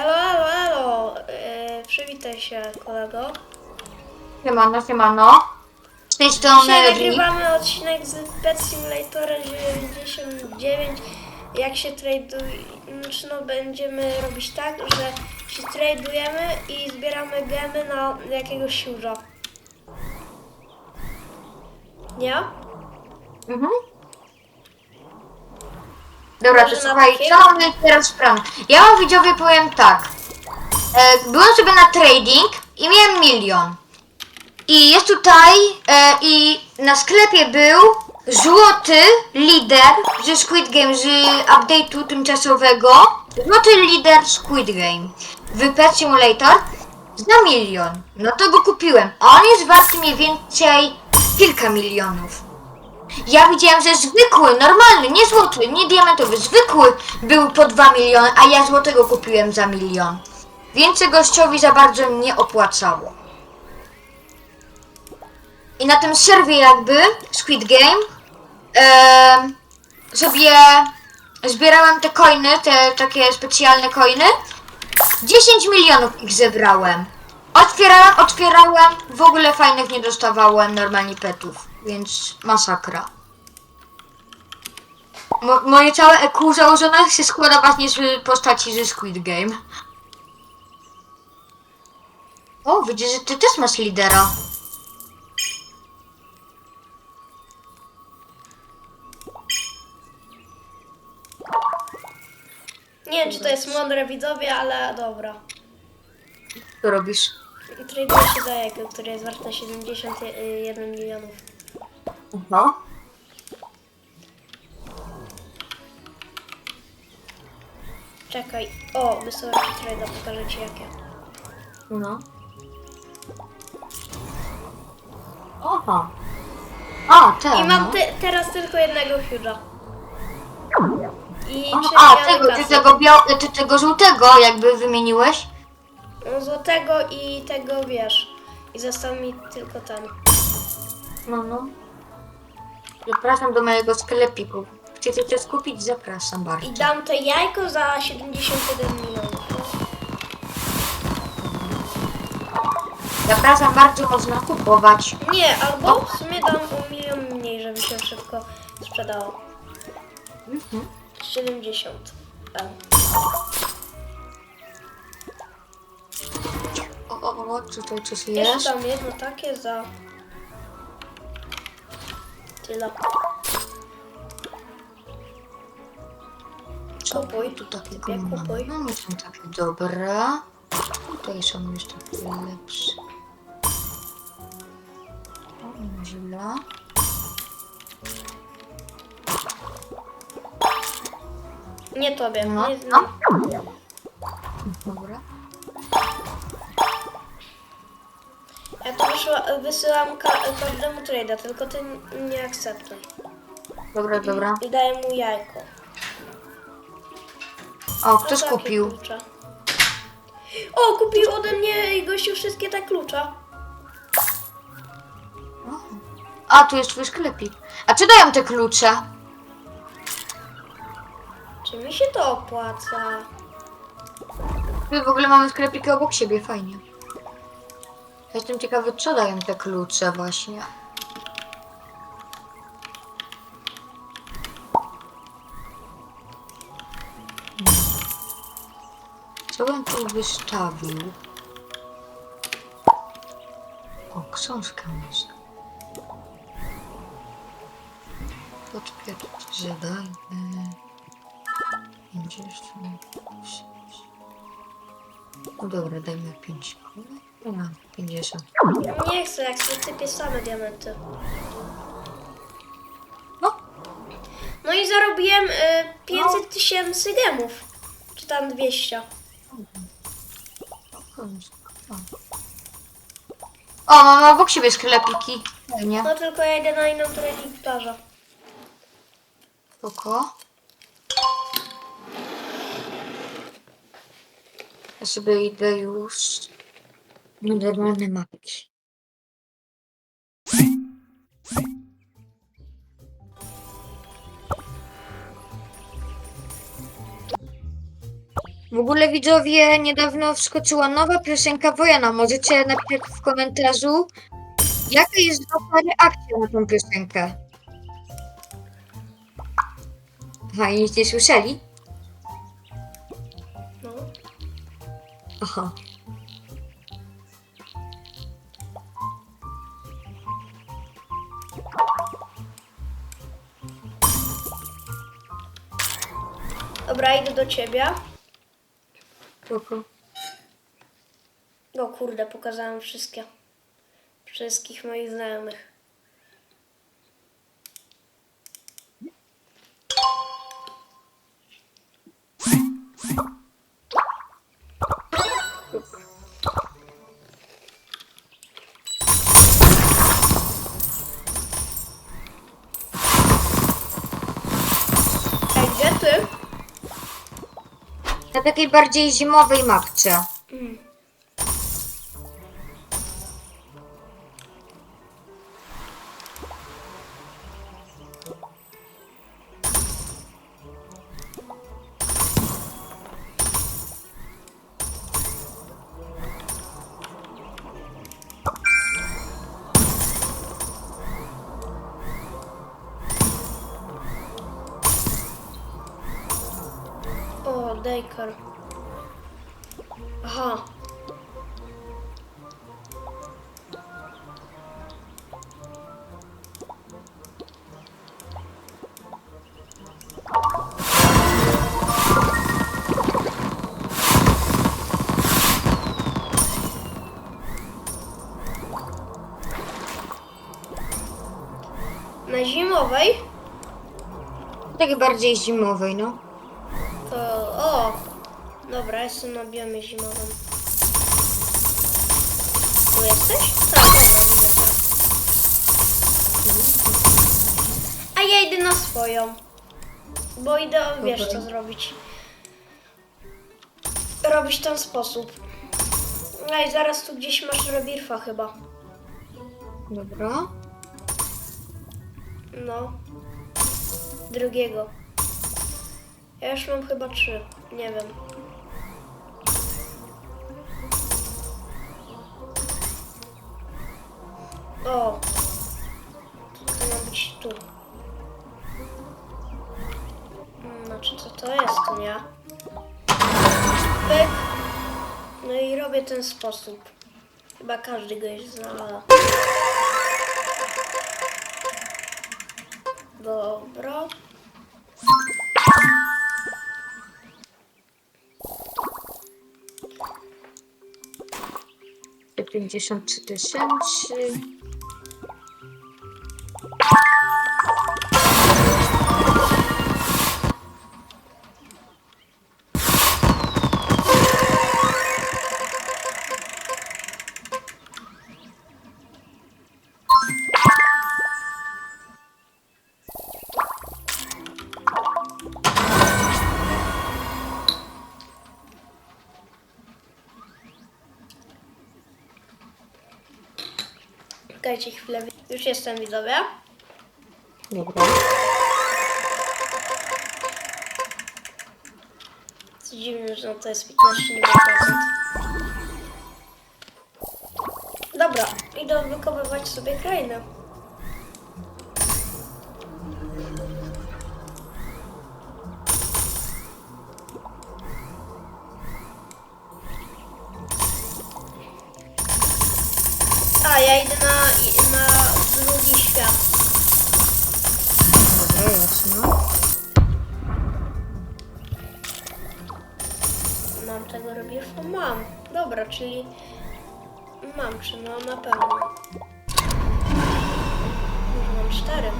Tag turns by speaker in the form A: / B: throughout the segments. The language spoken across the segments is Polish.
A: Elo, elo, elo. Yy, przywitaj się, kolego.
B: Siemano, siemano. Z tej strony
A: Dzisiaj
B: Ri.
A: nagrywamy odcinek z Pet Simulatora 99. Jak się traduje, znaczy no będziemy robić tak, że się tradujemy i zbieramy gemy na jakiegoś siurza. Nie?
B: Mhm. Dobra, to
A: Może na
B: słuchaj,
A: takiego?
B: co mamy teraz plan? Ja wam widzowie powiem tak. E, byłem sobie na trading i miałem milion. I jest tutaj e, i na sklepie był złoty lider ze Squid Game z update'u tymczasowego. Złoty lider Squid Game w Pet Simulator za milion. No to go kupiłem. A on jest wart mniej więcej kilka milionów. Ja widziałem, że zwykły, normalny, nie złoty, nie diamentowy, zwykły był po 2 miliony, a ja złotego kupiłem za milion. Więc gościowi za bardzo nie opłacało. I na tym serwie jakby, Squid Game, em, sobie zbierałem te coiny, te takie specjalne coiny. 10 milionów ich zebrałem. Otwierałem, otwierałem, w ogóle fajnych nie dostawałem normalnie petów, więc masakra. Mo moje całe EQ założone się składa właśnie z postaci ze Squid Game. O, widzę, że ty też masz lidera.
A: Nie wiem, czy to jest mądre widzowie, ale dobra.
B: Co robisz?
A: Traduję się za jego, który jest wart na 71 milionów.
B: No.
A: Czekaj. O, wysyłam ci trade'a, pokażę ci jakie.
B: No. Oha. A, ten.
A: I mam
B: no.
A: te, teraz tylko jednego huge'a. I trzy
B: a tego, ty tego biał, ty tego żółtego jakby wymieniłeś?
A: No, Złotego i tego wiesz. I został mi tylko ten.
B: No, no. Zapraszam do mojego sklepiku. Chcecie coś kupić? Zapraszam bardzo.
A: I dam to jajko za 71 milionów.
B: Zapraszam bardzo, można kupować.
A: Nie, albo w sumie dam o milion mniej, żeby się szybko sprzedało.
B: Mhm.
A: 70. M.
B: O, o, o, tutaj coś
A: Jeszcze
B: jest?
A: dam jedno takie za... Tyle. Kupuj.
B: Tu takie
A: Typie, kupuj.
B: No, nie są takie dobre. Tutaj są już takie lepsze. O, źle.
A: Nie tobie.
B: No,
A: nie,
B: no.
A: Wyszła, wysyłam ka każdemu trade'a, tylko ty nie akceptuj.
B: Dobra, dobra.
A: I daję mu jajko.
B: O,
A: No
B: ktoś
A: takie
B: kupił.
A: Klucze. O, kupił ode mnie gościu wszystkie te klucze.
B: A, tu jest twój sklepik. A czy dają te klucze?
A: Czy mi się to opłaca?
B: My w ogóle mamy sklepiki obok siebie, fajnie. Jestem ciekawy, co dają te klucze właśnie. Co bym tu wystawił? O, książka może. Poczekaj, zadajmy. 50. No dobra, dajmy 5 No, 50.
A: Nie chcę, jak sobie sypię same diamenty.
B: No,
A: No i zarobiłem y, 500 tysięcy gemów. Czy tam 200.
B: O, mam obok siebie sklepiki. Fajnie.
A: No tylko ja idę na inną trading plażę.
B: Spoko. Ja sobie idę już na normalne mapki. W ogóle widzowie, niedawno wskoczyła nowa piosenka Wojana. Możecie napisać w komentarzu, jaka jest wasza reakcja na tą piosenkę. Aha, i nic nie słyszeli?
A: No.
B: Aha.
A: Dobra, idę do ciebie.
B: Spoko.
A: O kurde, pokazałem wszystkie. Wszystkich moich znajomych.
B: Takiej bardziej zimowej mapce.
A: Daycare. Aha. Na zimowej
B: Takiej bardziej zimowej, no.
A: To... O! Dobra, jestem na biomie zimowym. Tu jesteś? Tak, dobra, widzę cię. A ja idę na swoją. Bo idę, wiesz co zrobić. Robić w ten sposób. No i zaraz tu gdzieś masz rebirfa chyba.
B: Dobra.
A: No. Drugiego. Ja już mam chyba trzy. Nie wiem. O. To ma być tu. Mm, Znaczy co to jest, nie? Pyk. No i robię ten sposób. Chyba każdy go już zna. Dobra.
B: Te 53 tysięcy.
A: Czekajcie chwilę. Już jestem widzowie.
B: Dobra.
A: Co dziwne, że no to jest 15 nie. Dobra, idę wykopować sobie krainę. Mam tego rebirfa? Mam. Dobra, czyli mam, czy no na pewno. Może mam cztery.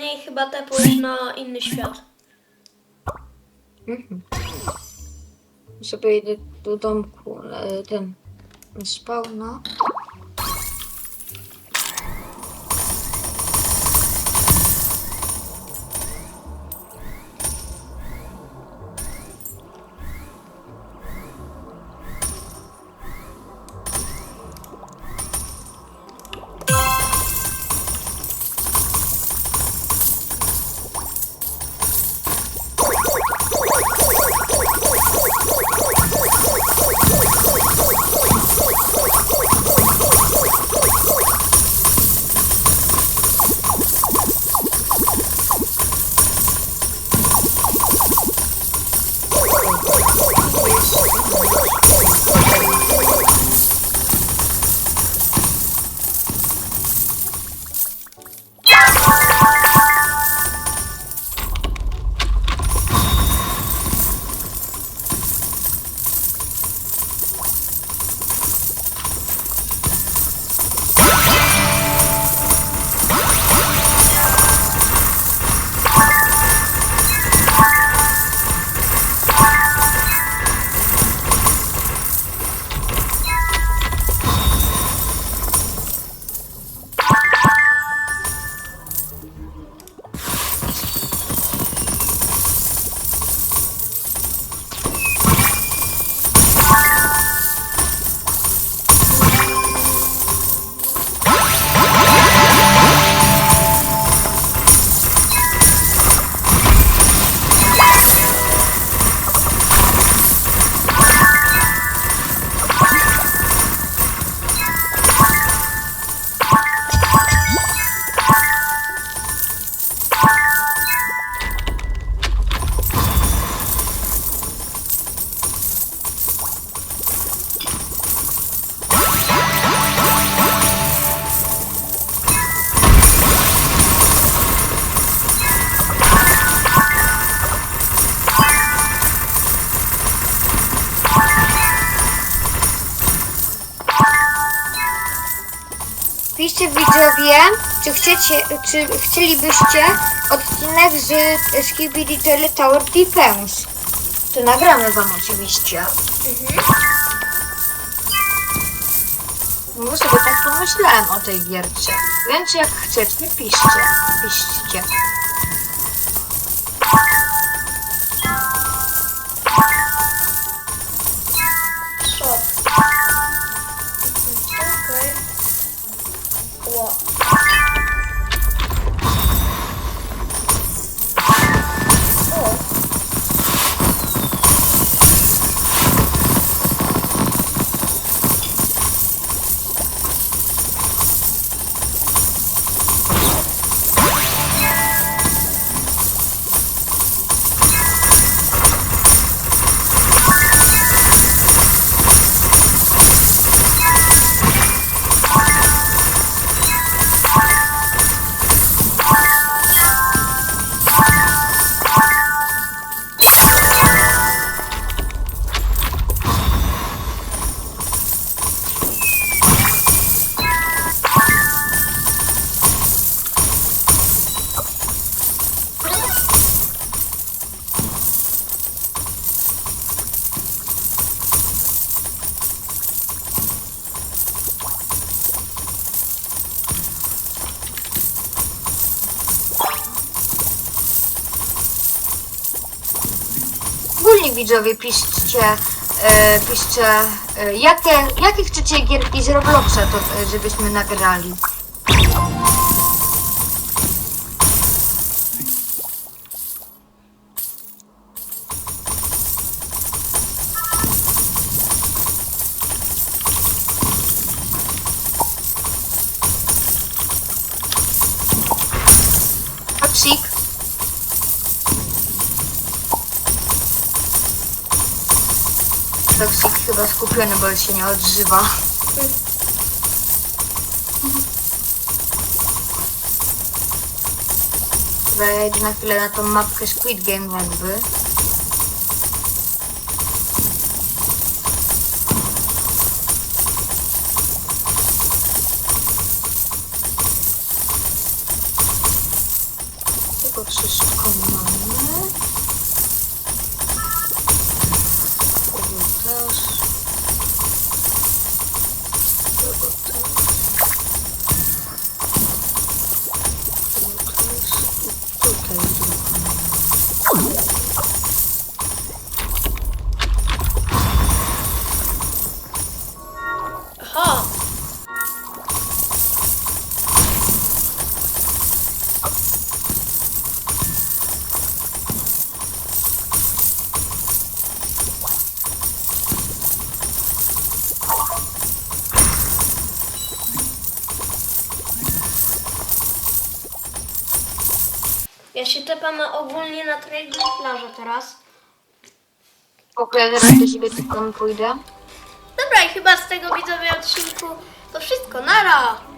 A: Nie, chyba tepłeś na inny świat.
B: Mhm. Sobie idę do domku, e, ten spawna. Czy chcecie, czy chcielibyście odcinek z Skibidi Tower Defense. To nagramy wam oczywiście.
A: Mhm.
B: No sobie tak pomyślałem o tej gierce. Więc jak chcecie, piszcie. Piszcie. Ogólnie widzowie piszcie, e, piszcie e, jakie, jakie chcecie gierki z Robloxa, to, e, żebyśmy nagrali. Toxic. Toxic chyba skupiony, bo się nie ja idę na chwilę na tą mapkę Squid Game jakby. Tego wszystko mamy.
A: Się tepam ogólnie na trading plażę teraz.
B: Spoko, ja zaraz do siebie tylko pójdę.
A: Dobra, i chyba z tego widzowie odcinku to wszystko. Nara!